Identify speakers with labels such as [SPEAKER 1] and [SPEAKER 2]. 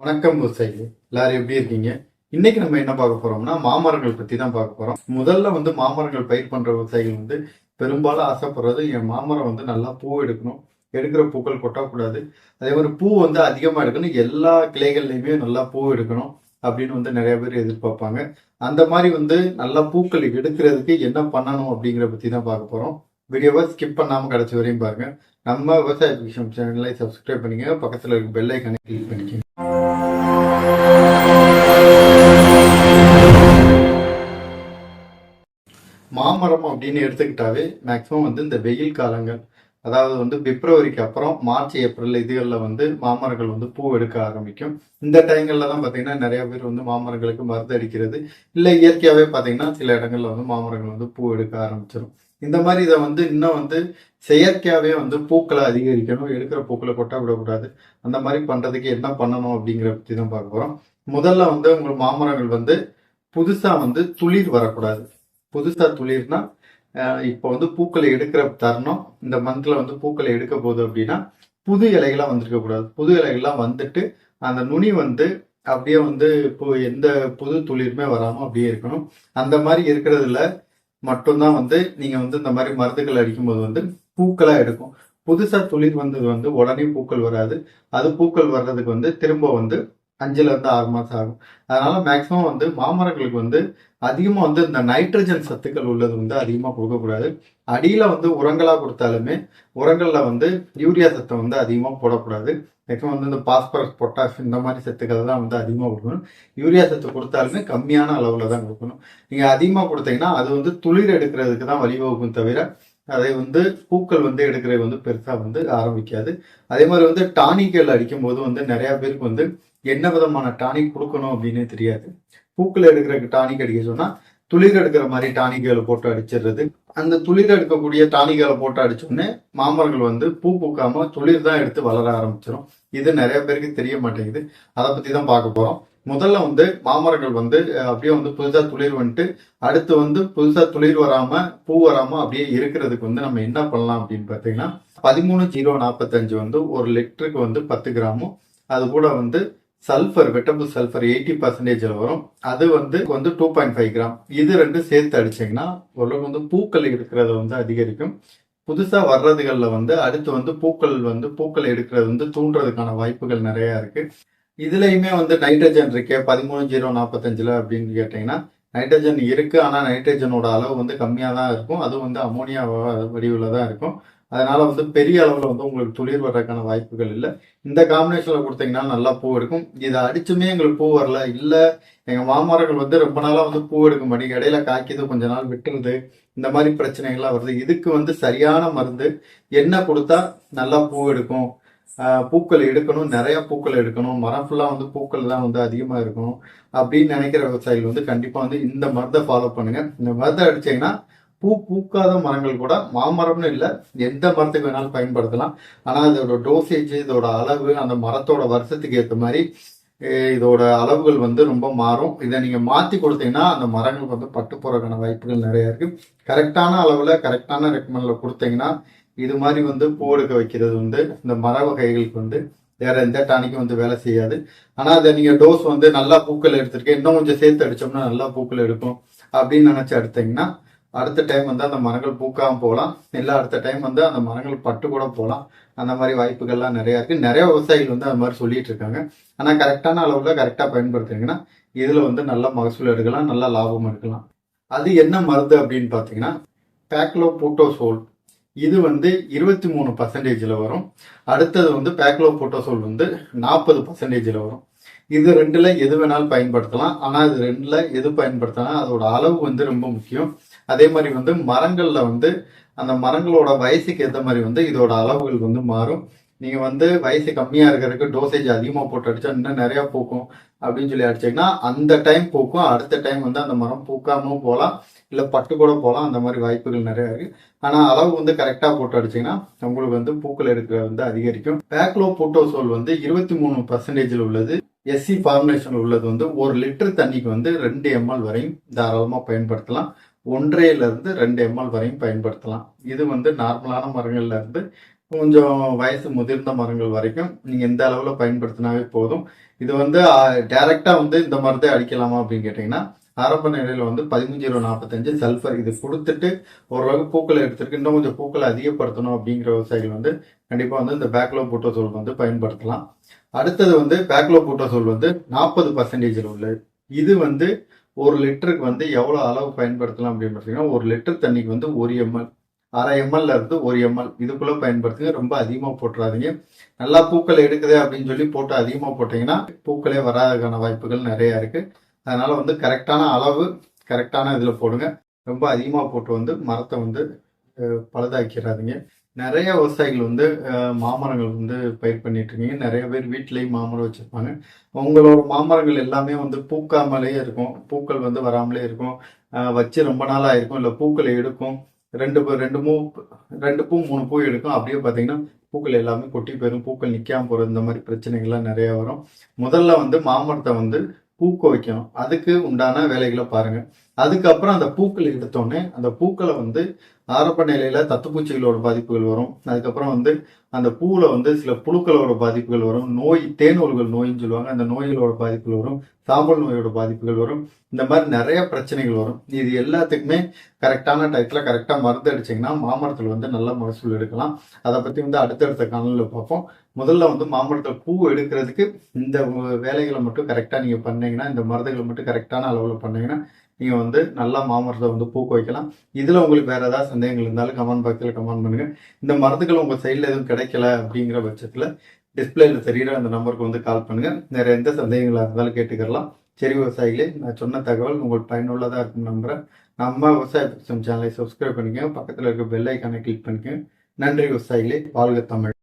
[SPEAKER 1] வணக்கம் விவசாயி எல்லாரும் எப்படி இருக்கீங்க? இன்னைக்கு நம்ம என்ன பார்க்க போறோம்னா மாமரங்கள் பத்தி தான் பார்க்க போறோம். முதல்ல வந்து மாமரங்கள் பயிர் பண்ற விவசாயிகள் வந்து பெரும்பாலும் ஆசைப்படுறது என் மாமரம் வந்து நல்லா பூ எடுக்கணும். எடுக்கிற பூக்கள் கொட்டக்கூடாது. அதே மாதிரி பூ வந்து அதிகமா எடுக்கணும். எல்லா கிளைகள்லையுமே நல்லா பூ எடுக்கணும் அப்படின்னு வந்து நிறைய பேர் எதிர்பார்ப்பாங்க. அந்த மாதிரி வந்து நல்லா பூக்கள் எடுக்கிறதுக்கு என்ன பண்ணணும் அப்படிங்கிற பத்தி தான் பார்க்க போறோம். வீடியோவை ஸ்கிப் பண்ணாமல் கடைசி வரையும் பாருங்க. நம்ம விவசாய விஷயம் சேனலை சப்ஸ்கிரைப் பண்ணிக்கங்க. பக்கத்தில் இருக்க பெல்லைக்கான கிளிக் பண்ணிக்கோங்க. மாமரம் அப்படின்னு எடுத்துக்கிட்டாவே மேக்ஸிமம் வந்து இந்த வெயில் காலங்கள். அதாவது வந்து பிப்ரவரிக்கு அப்புறம் மார்ச் ஏப்ரல் இதுகளில் வந்து மாமரங்கள் வந்து பூ எடுக்க ஆரம்பிக்கும். இந்த டைங்களில் தான் பார்த்தீங்கன்னா நிறைய பேர் வந்து மாமரங்களுக்கு மருந்து அடிக்கிறது. இல்லை இயற்கையாகவே பார்த்தீங்கன்னா சில இடங்களில் வந்து மாமரங்கள் வந்து பூ எடுக்க ஆரம்பிச்சிடும் இந்த மாதிரி இதை வந்து இன்னும் வந்து செயற்கையாகவே வந்து பூக்களை அதிகரிக்கணும் எடுக்கிற பூக்களை கொட்டா விடக்கூடாது. அந்த மாதிரி பண்ணுறதுக்கு என்ன பண்ணணும் அப்படிங்கிற பற்றி தான் பார்க்க போகிறோம் முதல்ல வந்து உங்கள் மாமரங்கள் வந்து புதுசாக வந்து துளிர் வரக்கூடாது. புதுசாக துளிர்னா இப்போ வந்து பூக்களை எடுக்கிற தருணம் இந்த மந்தில் வந்து பூக்களை எடுக்க போகுது அப்படின்னா புது இலைகள்லாம் வந்திருக்க கூடாது. புது இலைகள்லாம் வந்துட்டு அந்த நுனி வந்து அப்படியே வந்து இப்போ எந்த புது துளிருமே வராமல் அப்படியே இருக்கணும். அந்த மாதிரி இருக்கிறதுல மட்டும்தான் வந்து நீங்கள் வந்து இந்த மாதிரி மருந்துகள் அடிக்கும்போது வந்து பூக்களாக எடுக்கும். புதுசாக துளிர் வந்தது வந்து உடனே பூக்கள் வராது. அது பூக்கள் வர்றதுக்கு வந்து திரும்ப வந்து அஞ்சுலேருந்து ஆறு மாதம் ஆகும். அதனால மேக்சிமம் வந்து மாமரங்களுக்கு வந்து அதிகமாக வந்து இந்த நைட்ரஜன் சத்துக்கள் உள்ளது வந்து அதிகமாக கொடுக்கக்கூடாது. அடியில் வந்து உரங்களாக கொடுத்தாலுமே உரங்களில் வந்து யூரியா சத்தை வந்து அதிகமாக போடக்கூடாது. மேக்ஸிமம் வந்து இந்த பாஸ்பரஸ் பொட்டாஷ் இந்த மாதிரி சத்துக்களை தான் வந்து அதிகமாக கொடுக்கணும். யூரியா சத்து கொடுத்தாலுமே கம்மியான அளவில் தான் கொடுக்கணும். நீங்கள் அதிகமாக கொடுத்தீங்கன்னா அது வந்து துளிர் எடுக்கிறதுக்கு தான் வழிவகுக்கும் தவிர அதை வந்து பூக்கள் வந்து எடுக்கிறது வந்து பெருசாக வந்து ஆரம்பிக்காது. அதே மாதிரி வந்து டானிக்கல் அடிக்கும் போது வந்து நிறையா பேருக்கு வந்து என்ன விதமான டானிக் கொடுக்கணும் அப்படின்னு தெரியாது. பூக்கில் எடுக்கிற டானிக் அடிக்க சொன்னால் துளிர் எடுக்கிற மாதிரி டானிக்களை போட்டு அடிச்சிடுறது. அந்த துளிர் எடுக்கக்கூடிய டானிக்களை போட்டு அடிச்சோடனே மாமரங்கள் வந்து பூ பூக்காம துளிர் தான் எடுத்து வளர ஆரம்பிச்சிடும் இது நிறைய பேருக்கு தெரிய மாட்டேங்குது. அதை பத்தி தான் பார்க்க போறோம். முதல்ல வந்து மாமரங்கள் வந்து அப்படியே வந்து புதுசா துளிர் வந்துட்டு அடுத்து வந்து புதுசா துளிர் வராம பூ வராம அப்படியே இருக்கிறதுக்கு வந்து நம்ம என்ன பண்ணலாம் அப்படின்னு பார்த்தீங்கன்னா பதிமூணு ஜீரோ நாற்பத்தஞ்சு வந்து ஒரு லிட்டருக்கு வந்து பத்து கிராமும் அது கூட வந்து சல்ஃபர் வெட்டபிள் சல்ஃபர் எயிட்டி பர்சன்டேஜில் வரும். அது வந்து வந்து டூ பாயிண்ட் ஃபைவ் கிராம். இது ரெண்டும் சேர்த்து அடிச்சீங்கன்னா ஓரளவுக்கு வந்து பூக்கள் இருக்கிறத வந்து அதிகரிக்கும். புதுசாக வர்றதுகளில் வந்து அடுத்து வந்து பூக்கள் வந்து பூக்கள் எடுக்கிறது வந்து தூண்டுறதுக்கான வாய்ப்புகள் நிறையா இருக்கு. இதுலையுமே வந்து நைட்ரஜன் இருக்கே பதிமூணு ஜீரோ நாற்பத்தஞ்சில் அப்படின்னு கேட்டிங்கன்னா நைட்ரஜன் இருக்குது ஆனால் நைட்ரஜனோட அளவு வந்து கம்மியாக தான் இருக்கும். அதுவும் வந்து அமோனியா வடிவில் தான் இருக்கும். அதனால வந்து பெரிய அளவில் வந்து உங்களுக்கு துளிர் வர்றதுக்கான வாய்ப்புகள் இல்லை. இந்த காம்பினேஷனில் கொடுத்தீங்கன்னா நல்லா பூ எடுக்கும் இதை அடிச்சுமே எங்களுக்கு பூ வரல. இல்லை எங்கள் மாமரங்கள் வந்து ரொம்ப நாளாக வந்து பூ எடுக்க மாட்டேங்குது இடையில காய்க்குது கொஞ்ச நாள் விட்டுருது. இந்த மாதிரி பிரச்சனைகள்லாம் வருது. இதுக்கு வந்து சரியான மருந்து என்ன கொடுத்தா நல்லா பூ எடுக்கும்? பூக்கள் எடுக்கணும். நிறைய பூக்கள் எடுக்கணும். மரம் ஃபுல்லாக வந்து பூக்கள் தான் வந்து அதிகமாக இருக்கணும். அப்படின்னு நினைக்கிற விவசாயிகள் வந்து கண்டிப்பாக வந்து இந்த மருந்தை ஃபாலோ பண்ணுங்க. இந்த மருந்தை அடிச்சீங்கன்னா பூ பூக்காத மரங்கள் கூட மாமரம்னு இல்லை. எந்த மரத்துக்கு வேணாலும் பயன்படுத்தலாம். ஆனால் இதோட டோசேஜ் இதோட அளவு அந்த மரத்தோட வருஷத்துக்கு ஏற்ற மாதிரி இதோட அளவுகள் வந்து ரொம்ப மாறும். இதை நீங்கள் மாற்றி கொடுத்தீங்கன்னா அந்த மரங்கள் வந்து பட்டு போகிறதுக்கான வாய்ப்புகள் நிறையா இருக்கு. கரெக்டான அளவில் கரெக்டான ரெக்கமெண்டில் கொடுத்தீங்கன்னா இது மாதிரி வந்து பூ எடுக்க வைக்கிறது வந்து இந்த மர வகைகளுக்கு வந்து வேற எந்த டானிக்கும் வந்து வேலை செய்யாது. ஆனால் அதை நீங்கள் டோஸ் வந்து நல்லா பூக்கள் எடுத்திருக்கேன் இன்னும் கொஞ்சம் சேர்த்து அடிச்சோம்னா நல்லா பூக்கள் எடுக்கும் அப்படின்னு நினச்சி எடுத்தீங்கன்னா அடுத்த டைம் வந்து அந்த மரங்கள் பூக்காம போகலாம். இல்லை அடுத்த டைம் வந்து அந்த மரங்கள் பட்டு கூட போகலாம். அந்த மாதிரி வாய்ப்புகள்லாம் நிறைய இருக்கு. நிறைய விவசாயிகள் வந்து அது மாதிரி சொல்லிட்டு இருக்காங்க. ஆனால் கரெக்டான அளவில் கரெக்டாக பயன்படுத்துனீங்கன்னா இதில் வந்து நல்ல மகசூல் எடுக்கலாம் நல்ல லாபம் எடுக்கலாம். அது என்ன மருந்து அப்படின்னு பார்த்தீங்கன்னா பேக்லோ போட்டோசோல் இது வந்து இருபத்தி மூணு பர்சன்டேஜில் வரும். அடுத்தது வந்து பேக்லோ போட்டோசோல் வந்து நாற்பது பர்சன்டேஜில் வரும். இது ரெண்டுல எது வேணாலும் பயன்படுத்தலாம். ஆனால் இது ரெண்டுல எது பயன்படுத்தலாம் அதோட அளவு வந்து ரொம்ப முக்கியம். அதே மாதிரி வந்து மரங்கள்ல வந்து அந்த மரங்களோட வயசுக்கு ஏற்ற மாதிரி வந்து இதோட அளவுகள் வந்து மாறும். நீங்க வந்து வயசு கம்மியா இருக்கிறதுக்கு டோசேஜ் அதிகமா போட்டு அடிச்சா இன்னும் நிறைய பூக்கும் அப்படின்னு சொல்லி அடிச்சீங்கன்னா அந்த டைம் பூக்கும். அடுத்த டைம் வந்து அந்த மரம் பூக்காமலும் போகலாம். இல்லை பட்டு கூட போகலாம் அந்த மாதிரி வாய்ப்புகள் நிறைய இருக்குது ஆனால் அளவு வந்து கரெக்டாக போட்டு அடிச்சீங்கன்னா உங்களுக்கு வந்து பூக்கள் எடுக்கிற வந்து அதிகரிக்கும். பேக்லோ போட்டோசோல் வந்து இருபத்தி மூணு பர்சன்டேஜில் உள்ளது. எஸ்சி ஃபார்முலேஷனில் உள்ளது வந்து ஒரு லிட்டர் தண்ணிக்கு வந்து ரெண்டு எம்எல் வரையும் தாராளமாக பயன்படுத்தலாம். ஒன்றையிலிருந்து ரெண்டு எம்எல் வரையும் பயன்படுத்தலாம். இது வந்து நார்மலான மரங்கள்ல இருந்து கொஞ்சம் வயசு முதிர்ந்த மரங்கள் வரைக்கும் நீங்கள் எந்த அளவில் பயன்படுத்தினாவே போதும். இது வந்து டைரெக்டாக வந்து இந்த மருந்தே அடிக்கலாமா அப்படின்னு கேட்டிங்கன்னா ஆரம்ப நிலையில வந்து பதிமூஞ்சு இருபது நாற்பத்தஞ்சு சல்ஃபர் இது கொடுத்துட்டு ஓரளவுக்கு பூக்களை எடுத்துருக்கு. இன்னும் கொஞ்சம் பூக்களை அதிகப்படுத்தணும் அப்படிங்கிற விவசாயிகள் வந்து கண்டிப்பா வந்து இந்த பேக்லோ பூட்டோசோல் வந்து பயன்படுத்தலாம். அடுத்தது வந்து பேக்லோ பூட்டோசோல் வந்து நாற்பது பர்சன்டேஜில் உள்ளது இது வந்து ஒரு லிட்டருக்கு வந்து எவ்வளோ அளவு பயன்படுத்தலாம் அப்படின்னு பார்த்தீங்கன்னா ஒரு லிட்டர் தண்ணிக்கு வந்து ஒரு எம்எல் அரை எம்எல்ல இருந்து ஒரு எம்எல் இதுக்குள்ள பயன்படுத்துங்க. ரொம்ப அதிகமாக போட்டுறாதீங்க. நல்லா பூக்கள் எடுக்குது அப்படின்னு சொல்லி போட்டு அதிகமாக போட்டீங்கன்னா பூக்களே வராததுக்கான வாய்ப்புகள் நிறையா இருக்குது அதனால் வந்து கரெக்டான அளவு கரெக்டான இதில் போடுங்க. ரொம்ப அதிகமாக போட்டு வந்து மரத்தை வந்து பழுதாக்கிறாதீங்க. நிறைய விவசாயிகள் வந்து மாமரங்கள் வந்து பயிர் பண்ணிட்டு இருக்கீங்க. நிறைய பேர் வீட்டிலையும் மாமரம் வச்சுருப்பாங்க. உங்களோட மாமரங்கள் எல்லாமே வந்து பூக்காமலே இருக்கும். பூக்கள் வந்து வராமலே இருக்கும். வச்சு ரொம்ப நாள் ஆயிருக்கும் இல்லை பூக்களை எடுக்கும். ரெண்டு பூ ரெண்டு மூ ரெண்டு பூ மூணு பூ எடுக்கும். அப்படியே பார்த்தீங்கன்னா பூக்கள் எல்லாமே கொட்டி போயிடும் பூக்கள் நிற்காம போகிறது இந்த மாதிரி பிரச்சனைகள்லாம் நிறையா வரும். முதல்ல வந்து மாமரத்தை வந்து பூக்க அதுக்கு உண்டான வேலைகளை பாருங்கள் அதுக்கப்புறம் அந்த பூக்கள் எடுத்தோடனே அந்த பூக்களை வந்து ஆரம்ப நிலையில தத்துப்பூச்சிகளோட பாதிப்புகள் வரும். அதுக்கப்புறம் வந்து அந்த பூவில் வந்து சில புழுக்களோட பாதிப்புகள் வரும். நோய் தேனூல்கள் நோயின்னு சொல்லுவாங்க. அந்த நோய்களோட பாதிப்புகள் வரும். சாம்பல் நோயோட பாதிப்புகள் வரும். இந்த மாதிரி நிறைய பிரச்சனைகள் வரும். இது எல்லாத்துக்குமே கரெக்டான டயத்தில் கரெக்டாக மருந்து அடிச்சீங்கன்னா மாமரத்தில் வந்து நல்ல மகசூல் எடுக்கலாம். அதை பற்றி வந்து அடுத்தடுத்த காணொலியில பார்ப்போம். முதல்ல வந்து மாமரத்தில் பூ எடுக்கிறதுக்கு இந்த வேலைகளை மட்டும் கரெக்டாக நீங்கள் பண்ணீங்கன்னா இந்த மருந்துகளை மட்டும் கரெக்டான அளவில் பண்ணீங்கன்னா நீங்க வந்து நல்லா மாமரத்தை வந்து பூக்க வைக்கலாம். இதுல உங்களுக்கு வேற ஏதாவது சந்தேகங்கள் இருந்தாலும் கமெண்ட் பாக்ஸ்ல கமெண்ட் பண்ணுங்க. இந்த மருந்துகள் உங்க சைட்ல எதுவும் கிடைக்கல அப்படிங்கிற பட்சத்துல டிஸ்பிளேல தெரியுற அந்த நம்பருக்கு வந்து கால் பண்ணுங்க. வேற எந்த சந்தேகங்களா இருந்தாலும் கேட்டுக்கலாம் சரி விவசாயிகளே நான் சொன்ன தகவல் உங்களுக்கு பயனுள்ளதா இருக்கும் நம்புறேன். நம்ம விவசாய பட்சம் சேனலை சப்ஸ்கிரைப் பண்ணிக்கோங்க. பக்கத்துல இருக்க பெல் ஐக்கானை கிளிக் பண்ணிக்கோங்க. நன்றி விவசாயிகளே. வாழ்க தமிழ்.